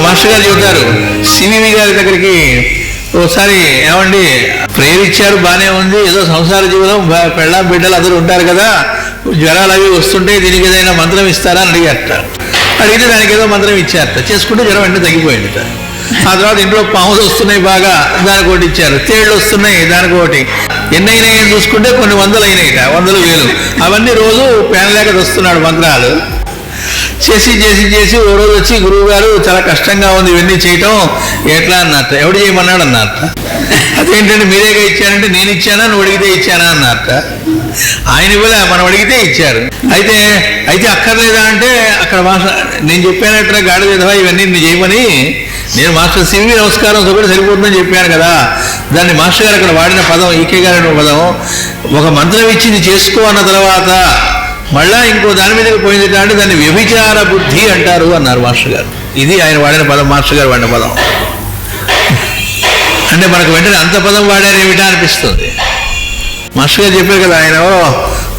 Master గారు చెబుతారు CVV గారి దగ్గరికి ఒకసారి ఏమండి ప్రేయర్ ఇచ్చారు బాగానే ఉంది ఏదో సంసార జీవనం పెళ్ళ బిడ్డలు అందరూ ఉంటారు కదా జ్వరాలు అవి వస్తుంటే దీనికి ఏదైనా మంత్రం ఇస్తారా అని అడిగారట. అడిగితే దానికి ఏదో మంత్రం ఇచ్చారట. చేసుకుంటే జ్వరం వెంటనే తగ్గిపోయిందట. ఆ తర్వాత ఇంట్లో పాములు వస్తున్నాయి బాగా దానికి ఒకటి ఇచ్చారు. తేళ్ళు వస్తున్నాయి దానికి ఒకటి. ఎన్ని అయినాయని చూసుకుంటే కొన్ని వందలు అయినాయిట వందలు వేలు. అవన్నీ రోజు పేనలేక వస్తున్నాడు మంత్రాలు. చేసి చేసి చేసి ఓ రోజు వచ్చి గురువు గారు చాలా కష్టంగా ఉంది ఇవన్నీ చేయటం ఎట్లా అన్నట్ట ఎవడు చేయమన్నాడు అన్నట్ట అదేంటంటే మీరేగా ఇచ్చారంటే నేను ఇచ్చానా నువ్వు అడిగితే ఇచ్చానా అన్నట్ట ఆయన కూడా మనం అడిగితే ఇచ్చారు. అయితే అయితే అక్కర్లేదా అంటే అక్కడ మాస్టర్ నేను చెప్పానట్టు గాడి విధవా ఇవన్నీ నేను చేయమని నేను మాస్టర్ సివి నమస్కారం కూడా సరిపోతుందని చెప్పాను కదా. దాన్ని మాస్టర్ గారు అక్కడ వాడిన పదం ఈకే గారు పదం ఒక మంత్రం ఇచ్చింది చేసుకో అన్న తర్వాత మళ్ళా ఇంకో దాని మీదకి పోయింది అంటే దాన్ని వ్యభిచార బుద్ధి అంటారు అన్నారు మాస్టర్ గారు. ఇది ఆయన వాడిన పదం మాస్టర్ గారు వాడిన పదం. అంటే మనకు వెంటనే అంత పదం వాడారు ఏమిటా అనిపిస్తుంది? మాస్టర్ గారు చెప్పారు కదా ఆయన ఓ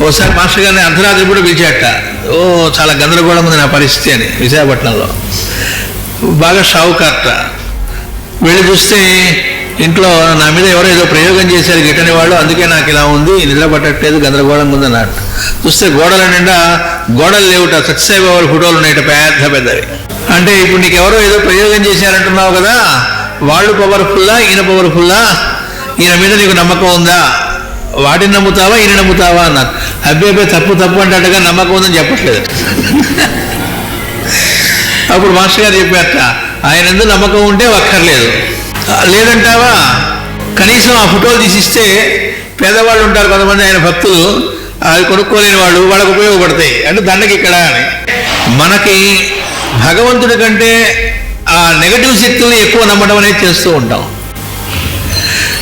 ఓసారి మాస్టర్ గారిని అర్ధరాత్రి కూడా పిలిచాట. ఓ చాలా గందరగోళం ఉంది నా పరిస్థితి అని విశాఖపట్నంలో. బాగా షావుకార్ట వెళ్ళి చూస్తే ఇంట్లో నా మీద ఎవరో ఏదో ప్రయోగం చేశారు గిట్టని వాళ్ళు అందుకే నాకు ఇలా ఉంది నిద్ర పట్టట్లేదు గందరగోళంగా ఉంది అన్నట్టు చూస్తే గోడల నిండా గోడలు లేవుట సత్యసాయి వాళ్ళ ఫోటోలు ఉన్నాయట పెద్ద పెద్దవి. అంటే ఇప్పుడు నీకు ఎవరో ఏదో ప్రయోగం చేశారంటున్నావు కదా వాళ్ళు పవర్ఫుల్లా ఈయన పవర్ఫుల్లా ఈయన మీద నీకు నమ్మకం ఉందా? వాటిని నమ్ముతావా ఈయన నమ్ముతావా అన్నారు. అబ్బే అబ్బే తప్పు తప్పు అంటట్టుగా నమ్మకం ఉందని చెప్పట్లేదు. అప్పుడు మాస్టర్ గారు చెప్పారట ఆయన ఎందుకు నమ్మకం ఉంటే ఒక్కర్లేదు. లేదంటావా? కనీసం ఆ ఫోటోలు తీసిస్తే పేదవాళ్ళు ఉంటారు కొంతమంది ఆయన భక్తులు అవి కొనుక్కోలేని వాళ్ళు వాళ్ళకు ఉపయోగపడతాయి. అంటే దండకి ఇక్కడ అని. మనకి భగవంతుడి కంటే ఆ నెగటివ్ శక్తుల్ని ఎక్కువ నమ్మడం అనేది చేస్తూ ఉంటాం.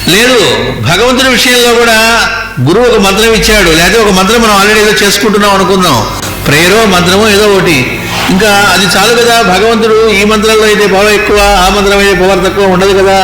లేదు భగవంతుడి విషయంలో కూడా గురువు ఒక మంత్రం ఇచ్చాడు. లేదా ఒక మంత్రం మనం ఆల్రెడీ ఏదో చేసుకుంటున్నాం అనుకుందాం. ప్రేయరో మంత్రమో ఏదో ఒకటి. ఇంకా అది చాలు కదా భగవంతుడు ఈ మంత్రంలో అయితే పవర్ ఎక్కువ ఆ మంత్రం అయితే పవర్ తక్కువ ఉండదు కదా.